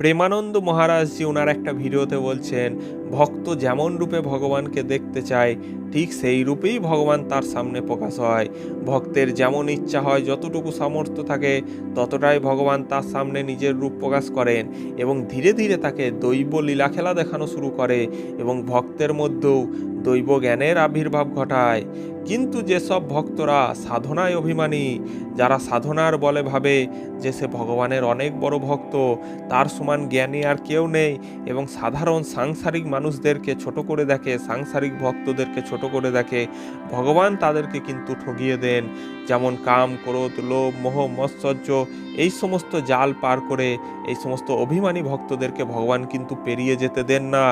প্রেমানন্দ মহারাজ মহারাজজি ওনার একটা ভিডিওতে বলছেন ভক্ত যেমন রূপে ভগবানকে দেখতে চায়, ঠিক সেই রূপেই ভগবান তার সামনে প্রকাশ হয়। ভক্তের যেমন ইচ্ছা হয় যতটুকু সামর্থ্য থাকে, ততটাই ভগবান তার সামনে নিজের রূপ প্রকাশ করেন এবং ধীরে ধীরে তাকে দৈব লীলা খেলা দেখানো শুরু করে এবং ভক্তের মধ্যেও দৈব জ্ঞানের আবির্ভাব ঘটায়। কিন্তু যেসব ভক্তরা সাধনায় অভিমানী, যারা সাধনার বলে ভাবে যে সে ভগবানের অনেক বড় ভক্ত, তার সমান জ্ঞানী আর কেউ নেই এবং সাধারণ সাংসারিক মানুষদেরকে ছোট করে দেখে, সাংসারিক ভক্তদেরকে ছোট করে দেখে, ভগবান তাদেরকে কিন্তু ঠগিয়ে দেন। যেমন কাম, ক্রোধ, লোভ, মোহ, মৎসর্য, এই সমস্ত জাল পার করে এই সমস্ত অভিমানী ভক্তদেরকে ভগবান কিন্তু পেরিয়ে যেতে দেন না।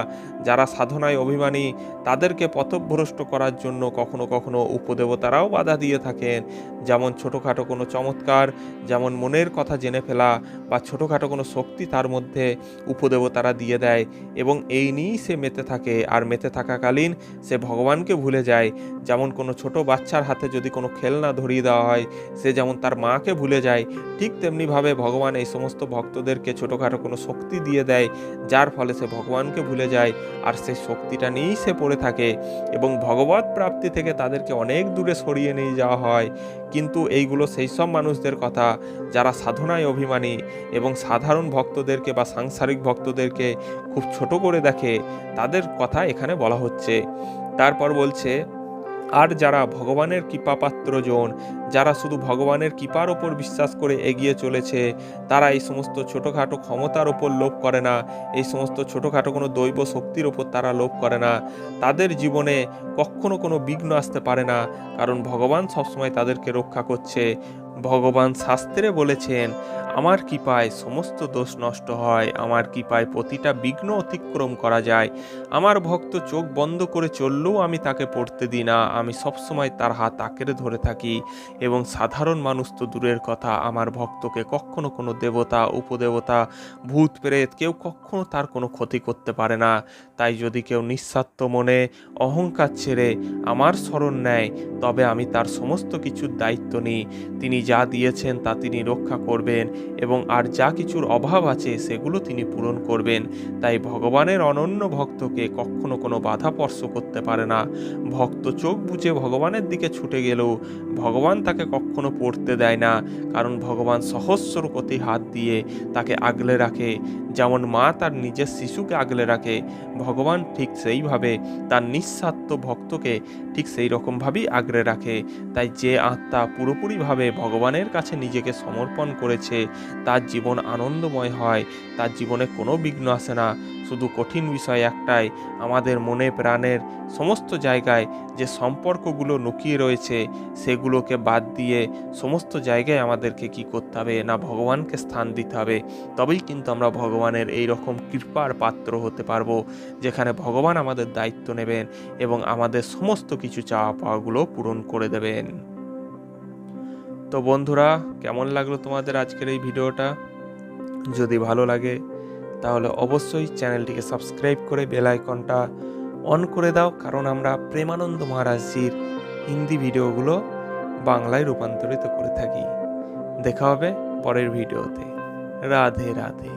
যারা সাধনায় অভিমানী, তাদেরকে পথভ্রষ্ট করার জন্য কখনো কখনো উপদেবতারাও বাধা দিয়ে থাকেন। যেমন ছোটোখাটো কোনো চমৎকার, যেমন মনের কথা জেনে ফেলা বা ছোটোখাটো কোনো শক্তি তার মধ্যে উপদেবতারা দিয়ে দেয় এবং এই নিয়েই সে মেতে থাকে। আর মেতে থাকাকালীন সে ভগবানকে ভুলে যায়। যেমন কোনো ছোট বাচ্চার হাতে যদি কোনো খেলনা ধরিয়ে দেওয়া হয়, সে যেমন তার মাকে ভুলে যায়, ঠিক তেমনিভাবে ভগবান এই সমস্ত ভক্তদেরকে ছোটোখাটো কোনো শক্তি দিয়ে দেয়, যার ফলে সে ভগবানকে ভুলে যায় আর সেই শক্তিটা নিয়েই সে পড়ে থাকে এবং ভগবত প্রাপ্তি থেকে তাদেরকে অনেক দূরে সরিয়ে নিয়ে যাওয়া হয়। কিন্তু এইগুলো সেই সব মানুষদের কথা যারা সাধনায় অভিমানী এবং সাধারণ ভক্তদেরকে বা সাংসারিক ভক্তদেরকে খুব ছোট করে দেখে তাদের কথা এখানে বলা হচ্ছে। তারপর বলছে আর যারা ভগবানের কৃপাপাত্রজন, যারা শুধু ভগবানের কৃপার ওপর বিশ্বাস করে এগিয়ে চলেছে, তারা এই সমস্ত ছোটোখাটো ক্ষমতার ওপর লোভ করে না, এই সমস্ত ছোটোখাটো কোনো দৈব শক্তির ওপর তারা লোভ করে না। তাদের জীবনে কখনো কোনো বিঘ্ন আসতে পারে না, কারণ ভগবান সবসময় তাদেরকে রক্ষা করছে। ভগবান শাস্ত্রে বলেছেন, আমার কৃপায় সমস্ত দোষ নষ্ট হয়, আমার কৃপায় প্রতিটা বিঘ্ন অতিক্রম করা যায়। আমার ভক্ত চোখ বন্ধ করে চললেও আমি তাকে পড়তে দিই না, আমি সবসময় তার হাত আঁকড়ে ধরে থাকি। এবং সাধারণ মানুষ তো দূরের কথা, আমার ভক্তকে কখনো কোনো দেবতা, উপদেবতা, ভূত প্রেত কেউ কখনো তার কোনো ক্ষতি করতে পারে না। তাই যদি কেউ নিঃস্বার্থ মনে অহংকার ছেড়ে আমার স্মরণ নেয়, তবে আমি তার সমস্ত কিছুর দায়িত্ব নিই। তিনি যা দিয়েছেন তা তিনি রক্ষা করবেন এবং আর যা কিছুর অভাব আছে সেগুলো তিনি পূরণ করবেন। তাই ভগবানের অনন্য ভক্তকে কখনো কোনো বাধা স্পর্শ করতে পারে না। ভক্ত চোখ বুঝে ভগবানের দিকে ছুটে গেলেও ভগবান তাকে কখনো পড়তে দেয় না, কারণ ভগবান সহস্র প্রতি হাত দিয়ে তাকে আগলে রাখে। যেমন মা তার নিজের শিশুকে আগলে রাখে, ভগবান ঠিক সেইভাবে তার নিঃস্বার্থ ভক্তকে ঠিক সেই রকমভাবেই আগলে রাখে। তাই যে আত্মা পুরোপুরিভাবে ভগবানের কাছে নিজেকে সমর্পণ করেছে, তার জীবন আনন্দময় হয়, তার জীবনে কোনো বিঘ্ন আসে না। শুধু কঠিন বিষয় একটাই, আমাদের মনে প্রাণের সমস্ত জায়গায় যে সম্পর্কগুলো লুকিয়ে রয়েছে, সেগুলোকে বাদ দিয়ে সমস্ত জায়গায় আমাদেরকে কি করতে হবে? না ভগবানকে স্থান দিতে হবে। তবেই কিন্তু আমরা ভগবানের এই রকম কৃপার পাত্র হতে পারব, যেখানে ভগবান আমাদের দায়িত্ব নেবেন এবং আমাদের সমস্ত কিছু চাওয়া পাওয়াগুলো পূরণ করে দেবেন। তো বন্ধুরা, কেমন লাগল তোমাদের আজকের এই ভিডিওটা? যদি ভালো লাগে, তাহলে অবশ্যই চ্যানেলটিকে সাবস্ক্রাইব করে বেল আইকনটা অন করে দাও, কারণ আমরা প্রেমানন্দ মহারাজজির হিন্দি ভিডিওগুলো বাংলায় রূপান্তরিত করে থাকি। দেখা হবে পরের ভিডিওতে। রাধে রাধে।